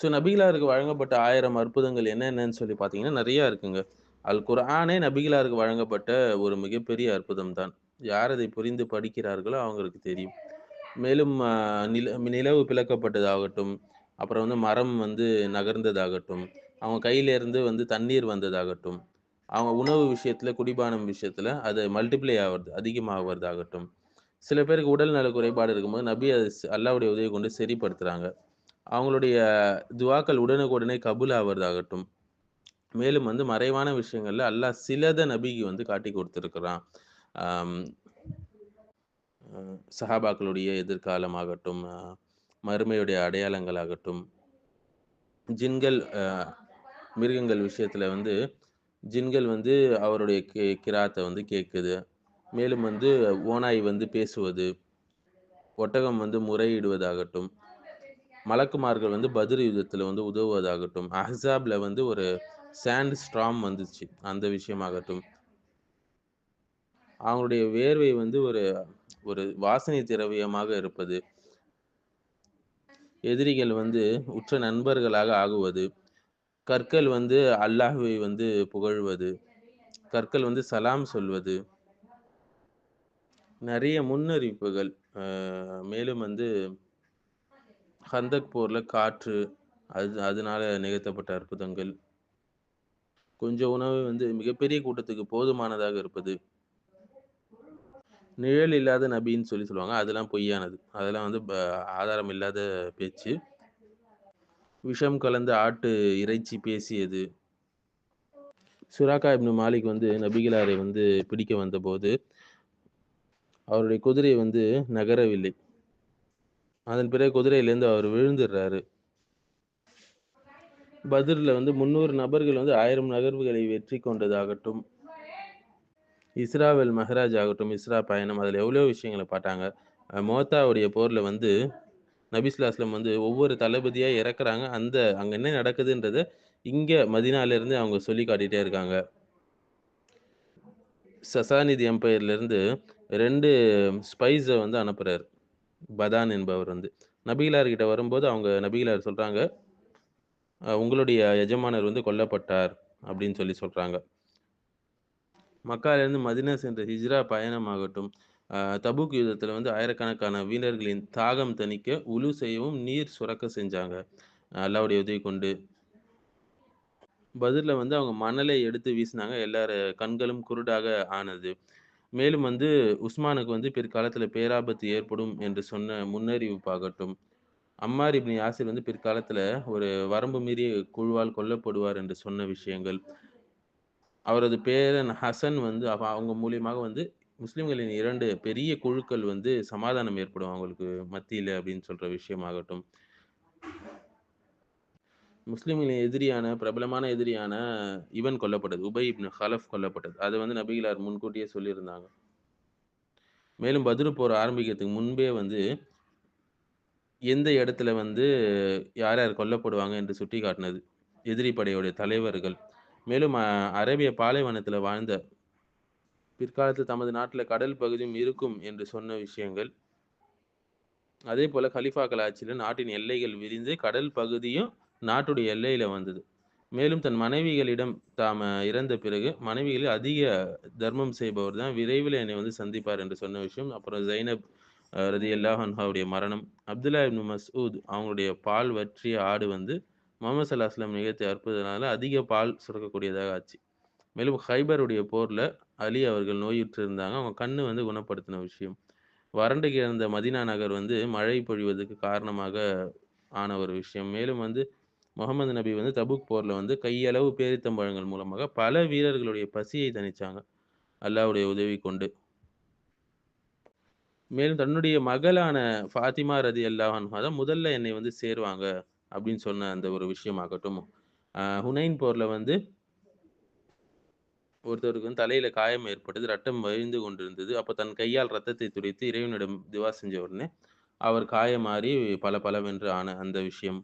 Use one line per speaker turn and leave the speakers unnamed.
So நபிகளாருக்கு வழங்கப்பட்ட ஆயிரம் அற்புதங்கள் என்னென்னன்னு சொல்லி பார்த்தீங்கன்னா நிறையா இருக்குங்க. அல் குரானே நபிகளாருக்கு வழங்கப்பட்ட ஒரு மிகப்பெரிய அற்புதம் தான். யார் அதை புரிந்து படிக்கிறார்களோ அவங்களுக்கு தெரியும். மேலும் நில நிலவு பிளக்கப்பட்டதாகட்டும் அப்புறம் வந்து மரம் வந்து நகர்ந்ததாகட்டும் அவங்க கையிலேருந்து வந்து தண்ணீர் வந்ததாகட்டும் அவங்க உணவு விஷயத்தில் குடிபானம் விஷயத்தில் அது மல்டிப்ளை ஆகிறது அதிகமாகிறதாகட்டும். சில பேருக்கு உடல் நல குறைபாடு இருக்கும்போது நபி அது அல்லாவுடைய உதவி கொண்டு சரிப்படுத்துகிறாங்க அவங்களுடைய துவாக்கள் உடனுக்குடனே கபுல் ஆவதாகட்டும். மேலும் வந்து மறைவான விஷயங்கள்ல அல்லாஹ் சிலத நபிக்கு வந்து காட்டி கொடுத்துருக்கிறான். சஹாபாக்களுடைய எதிர்காலமாகட்டும் அஹ் மறுமையுடைய அடையாளங்களாகட்டும். ஜின்கள் மிருகங்கள் விஷயத்துல வந்து ஜின்கள் வந்து அவருடைய கி கிராத்தை வந்து கேட்குது. மேலும் வந்து ஓநாய் வந்து பேசுவது ஒட்டகம் வந்து முறையிடுவதாகட்டும். மலக்குமார்கள் வந்து பதிர் யுத்தத்துல வந்து உதவுவதாகட்டும். அஹ்ஸாப்ல வந்து ஒரு சாண்ட் ஸ்ட்ராம் வந்துச்சு. அந்த விஷயமாகட்டும். அவங்களுடைய வேர்வை வந்து ஒரு ஒரு வாசனை திரவியமாக இருப்பது. எதிரிகள் வந்து உற்ற நண்பர்களாக ஆகுவது. கற்கள் வந்து அல்லாஹுவை வந்து புகழ்வது. கற்கள் வந்து சலாம் சொல்வது. நிறைய முன்னறிவிப்புகள் மேலும் வந்து ஹந்தக் போரில் காற்று அது அதனால நிகழ்த்தப்பட்ட அற்புதங்கள். கொஞ்சம் உணவு வந்து மிகப்பெரிய கூட்டத்துக்கு போதுமானதாக இருப்பது. நிழல் இல்லாத நபின்னு சொல்லி சொல்லுவாங்க. அதெல்லாம் பொய்யானது. அதெல்லாம் வந்து ப- ஆதாரம் இல்லாத பேச்சு. விஷம் கலந்த ஆட்டு இறைச்சி பேசியது. சுராக்கா இப்னு மாலிக் வந்து நபிகளாரை வந்து பிடிக்க வந்தபோது அவருடைய குதிரை வந்து நகரவில்லை. அதன் பிறகு குதிரையிலேருந்து அவர் விழுந்துடுறாரு. பதிரில் வந்து முந்நூறு நபர்கள் வந்து ஆயிரம் நகர்வுகளை வெற்றி கொண்டதாகட்டும் இஸ்ராவேல் மஹராஜ் ஆகட்டும் இஸ்ரா பயணம் அதில் எவ்வளோ விஷயங்களை பார்த்தாங்க. மோத்தாவுடைய போரில் வந்து நபிஸ்லாஸ்லம் வந்து ஒவ்வொரு தளபதியாக இறக்குறாங்க. அந்த அங்கே என்ன நடக்குதுன்றத இங்கே மதினாலேருந்து அவங்க சொல்லி காட்டிகிட்டே இருக்காங்க. சசானிதி எம்பையர்லேருந்து ரெண்டு ஸ்பைஸை வந்து அனுப்புகிறார் பதான் என்பவர் வந்து. நபிகளார்கிட்ட வரும்போது அவங்க நபிகளார் சொல்கிறாங்க உங்களுடைய எஜமானர் வந்து கொல்லப்பட்டார் அப்படின்னு சொல்லி சொல்கிறாங்க மக்காலிருந்து மதினா சென்ற ஹிஜ்ரா பயணமாகட்டும் ஆஹ் யுத்தத்தில் வந்து ஆயிரக்கணக்கான வீரர்களின் தாகம் தணிக்க உழு செய்யவும் நீர் சுரக்க செஞ்சாங்க. அல்லாவுடைய உதவி கொண்டு. பதிலில் வந்து அவங்க மணலை எடுத்து வீசினாங்க. எல்லார கண்களும் குருடாக ஆனது. மேலும் வந்து உஸ்மானுக்கு வந்து பிற்காலத்தில் பேராபத்து ஏற்படும் என்று சொன்ன முன்னறிவிப்பாகட்டும். அம்மார் இப்னி யாசிர் வந்து பிற்காலத்தில் ஒரு வரம்பு மீறிய குழுவால் கொல்லப்படுவார் என்று சொன்ன விஷயங்கள். அவரது பேரன் ஹசன் வந்து அவங்க மூலியமாக வந்து முஸ்லிம்களின் இரண்டு பெரிய குழுக்கள் வந்து சமாதானம் ஏற்படும் அவங்களுக்கு மத்தியில் அப்படின்னு சொல்கிற விஷயமாகட்டும். முஸ்லீம்களின் எதிரியான பிரபலமான எதிரியான இவன் கொல்லப்பட்டது. உபை இப்னு ஹலஃப் கொல்லப்பட்டது. அதை வந்து நபிகளார் முன்கூட்டியே சொல்லியிருந்தாங்க. மேலும் பத்ரு போர் ஆரம்பிக்கிறதுக்கு முன்பே வந்து எந்த இடத்துல வந்து யார் யார் கொல்லப்படுவாங்க என்று சுட்டி காட்டினது எதிரி படையுடைய தலைவர்கள். மேலும் அரேபிய பாலைவனத்தில் வாழ்ந்த பிற்காலத்தில் தமது நாட்டில் கடல் பகுதியும் இருக்கும் என்று சொன்ன விஷயங்கள். அதே போல கலிஃபாக்கள் ஆட்சியில் நாட்டின் எல்லைகள் விரிந்து கடல் பகுதியும் நாட்டுடைய எல்லையில வந்தது. மேலும் தன் மனைவிகளிடம் தாம இறந்த பிறகு மனைவிகளில் அதிக தர்மம் செய்பவர் தான் விரைவில் என்னை வந்து சந்திப்பார் என்று சொன்ன விஷயம். அப்புறம் ஜைனப் ரதி அல்லாஹன்ஹாவுடைய மரணம். அப்துல்லா இப்னு மசூத் அவங்களுடைய பால் வற்றிய ஆடு வந்து முகமது சல்லா அஸ்லாம் நிகழ்த்தி அற்புதனால அதிக பால் சுரக்கக்கூடியதாக ஆச்சு. மேலும் ஹைபருடைய போரில் அலி அவர்கள் நோயுற்று இருந்தாங்க அவங்க கண்ணு வந்து குணப்படுத்தின விஷயம். வறண்டு கிடந்த மதினா நகர் வந்து மழை பொழிவதற்கு காரணமாக ஆன ஒரு விஷயம். மேலும் வந்து முகமது நபி வந்து தபுக் போர்ல வந்து கையளவு பேரித்தம்பழங்கள் மூலமாக பல வீரர்களுடைய பசியை தணிச்சாங்க. அல்லாவுடைய உதவி கொண்டு. மேலும் தன்னுடைய மகளான ஃபாத்திமா ரதி அல்லாஹன் தான் முதல்ல என்னை வந்து சேருவாங்க அப்படின்னு சொன்ன அந்த ஒரு விஷயமாகட்டும். ஆஹ் ஹுனைன் போர்ல வந்து ஒருத்தருக்கு வந்து தலையில காயம் ஏற்பட்டது ரத்தம் வழிந்து கொண்டிருந்தது. அப்போ தன் கையால் ரத்தத்தை துடைத்து இறைவனிடம் திவா செஞ்ச உடனே அவர் காயமாறி பல பலவென்று ஆன அந்த விஷயம்.